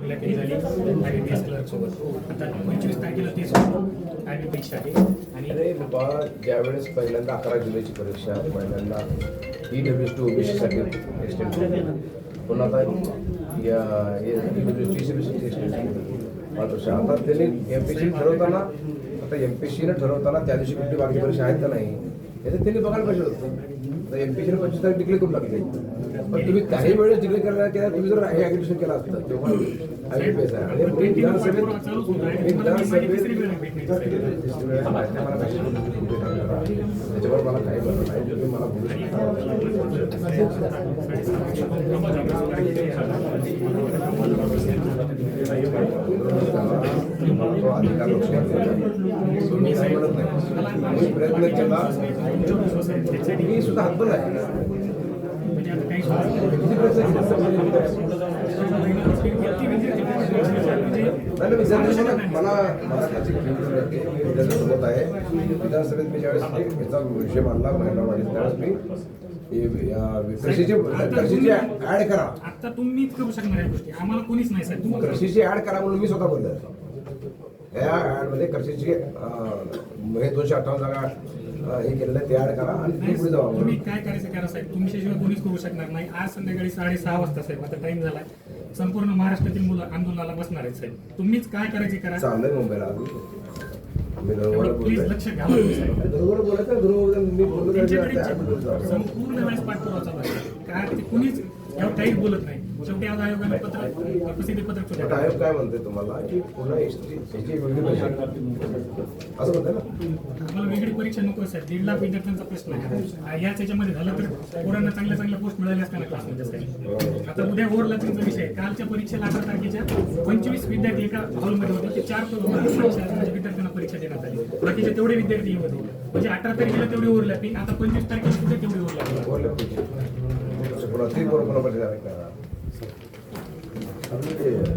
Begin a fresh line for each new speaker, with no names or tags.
काही झाली. आणि बी एस क्लर्क सोबत हो, आता पंचवीस तारखेला तेच आणि परीक्षा आहे आणि
बाबा ज्यावेळेस पहिल्यांदा अकरा जुलैची परीक्षा पहिल्यांदा ई डब्ल्यू टू ओबीसीसाठी एक्सटेंड केली. पुन्हा आता या ई डब्ल्यू टी सी बीसाठी एक्सटेंड केली. पाच वर्ष. आता त्यांनी एम पी सी ठरवताना आता एम पी सीनं ठरवताना त्या दिवशी कुठली बाकी परीक्षा आहेत का नाही? याचं त्यांनी बघायला पाहिजे होतं. एम पी सीने पंचवीस तारीख डिक्लेअर करून टाकली. पण तुम्ही काही वेळेस डिक्लेअर करायला केला तुम्ही जर हे ऍग्रेशन केलं असतं तेव्हा विधानसभेत त्याच्यावर मला काही बोलणं नाही. तुम्ही मला बोलू शकता. अधिकार लक्षात घ्यायचा. नाही म्हणत नाही. मी प्रयत्न केला. मी सुद्धा हातबल आहे. मला मला मला त्याची विद्यार्थी होत आहे. विधानसभेत मी ज्यावेळेस याचा विषय मांडला महिला वाढीत त्यावेळेस मी. या कृषीची ऍड करा.
आता शकणार गोष्टी. आम्हाला कोणीच नाही साहेब
कृषीची ऍड करा म्हणून मी स्वतः बोललो या ऍडमध्ये कृषीची अं, हे दोनशे अठ्ठावन्न जागा हे केलेलं आहे ते ऍड करा आणि पुढे जावा
तुम्ही काय करायचं करा साहेब? तुमच्याशिवाय कोणीच करू शकणार नाही. आज संध्याकाळी साडेसहा वाजता साहेब आता टाइम झालाय. संपूर्ण महाराष्ट्रातील मुलं आंदोलनाला बसणार आहेत साहेब. तुम्हीच काय करायचे करा?
चाललंय मुंबईला
प्लीज
बोलतोय.
लक्ष
बोलायचं मी बोलतो त्याच्यावर
संपूर्ण वेळेस पाठपुरावा चालू आहे. काय ते कुणीच एवढं काहीच बोलत नाही. शेवटी आज आयोगाने पत्र प्रसिद्धी पत्रक छोट्या
आयोग काय म्हणते तुम्हाला की पुन्हा याची वेगळी परीक्षा असं म्हणते ना?
आम्हाला वेगळी परीक्षा नको साहेब. दीड लाख विद्यार्थ्यांचा प्रश्न आहे. याच याच्यामध्ये झालं तर पोरांना चांगल्या चांगल्या पोस्ट मिळाल्या असताना क्लासमध्ये आता उद्या ओव्हरलॅपिंगचा विषय आहे. कालच्या परीक्षेला अठरा तारखेच्या पंचवीस विद्यार्थी एका हॉलमध्ये होते. ते चार म्हणजे विद्यार्थ्यांना परीक्षा देण्यात आली. बाकीचे तेवढे विद्यार्थी होते. म्हणजे अठरा तारखेला तेवढी ओव्हरलॅपिंग आता पंचवीस तारखेला सुद्धा तेवढी ओव्हरलॅपिंग
감사합니다.